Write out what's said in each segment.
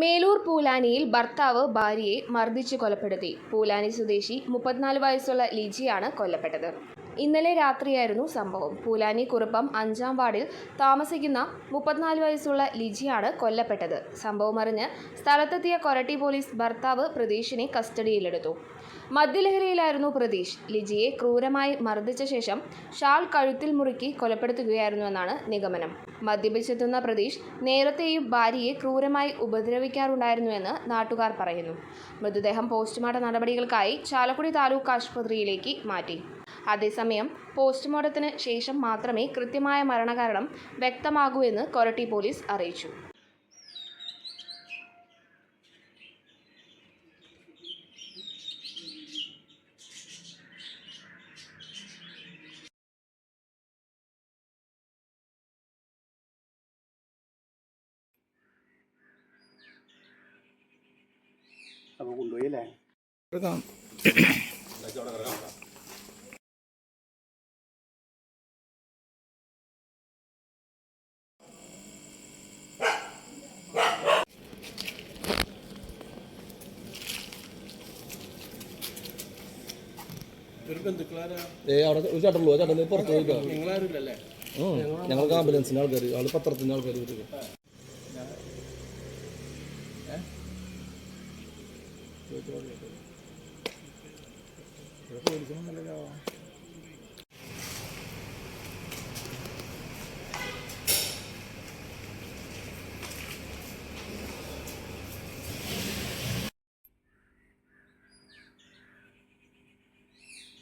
മേലൂർ പൂലാനിയിൽ ഭർത്താവ് ഭാര്യയെ മർദ്ദിച്ച് കൊലപ്പെടുത്തി. പൂലാനി സ്വദേശി മുപ്പത്തിനാല് വയസ്സുള്ള ലിജിയാണ് കൊല്ലപ്പെട്ടത്. ഇന്നലെ രാത്രിയായിരുന്നു സംഭവം. പൂലാനി കുറുപ്പം അഞ്ചാം വാർഡിൽ താമസിക്കുന്ന മുപ്പത്തിനാല് വയസ്സുള്ള ലിജിയാണ് കൊല്ലപ്പെട്ടത്. സംഭവം അറിഞ്ഞ് സ്ഥലത്തെത്തിയ കൊരട്ടി പോലീസ് ഭർത്താവ് പ്രതീഷിനെ കസ്റ്റഡിയിലെടുത്തു. മദ്യലഹരിയിലായിരുന്നു പ്രതീഷ്. ലിജിയെ ക്രൂരമായി മർദ്ദിച്ച ശേഷം ഷാൾ കഴുത്തിൽ മുറുക്കി കൊലപ്പെടുത്തുകയായിരുന്നുവെന്നാണ് നിഗമനം. മദ്യപിച്ചെത്തുന്ന പ്രതീഷ് നേരത്തെയും ഭാര്യയെ ക്രൂരമായി ഉപദ്രവിക്കാറുണ്ടായിരുന്നുവെന്ന് നാട്ടുകാർ പറയുന്നു. മൃതദേഹം പോസ്റ്റ്മോർട്ടം നടപടികൾക്കായി ചാലക്കുടി താലൂക്ക് ആശുപത്രിയിലേക്ക് മാറ്റി. അതേസമയം പോസ്റ്റ്മോർട്ടത്തിന് ശേഷം മാത്രമേ കൃത്യമായ മരണകാരണം വ്യക്തമാകൂ എന്ന് കൊരട്ടി പോലീസ് അറിയിച്ചു. അപ്പോൾ കൊണ്ടുപോയി അല്ലേ? ഏ അവിടെ ഒരു ചേട്ടനുള്ളൂ ആ ചേട്ടൻ പുറത്ത് പോയിട്ടോ ഞങ്ങൾക്ക് ആംബുലൻസിന്റെ ആൾക്കാർ ആൾ പത്രത്തിന്റെ ആൾക്കാർ വരും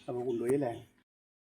അപ്പോൾ കൊണ്ടുപോയി അല്ലേ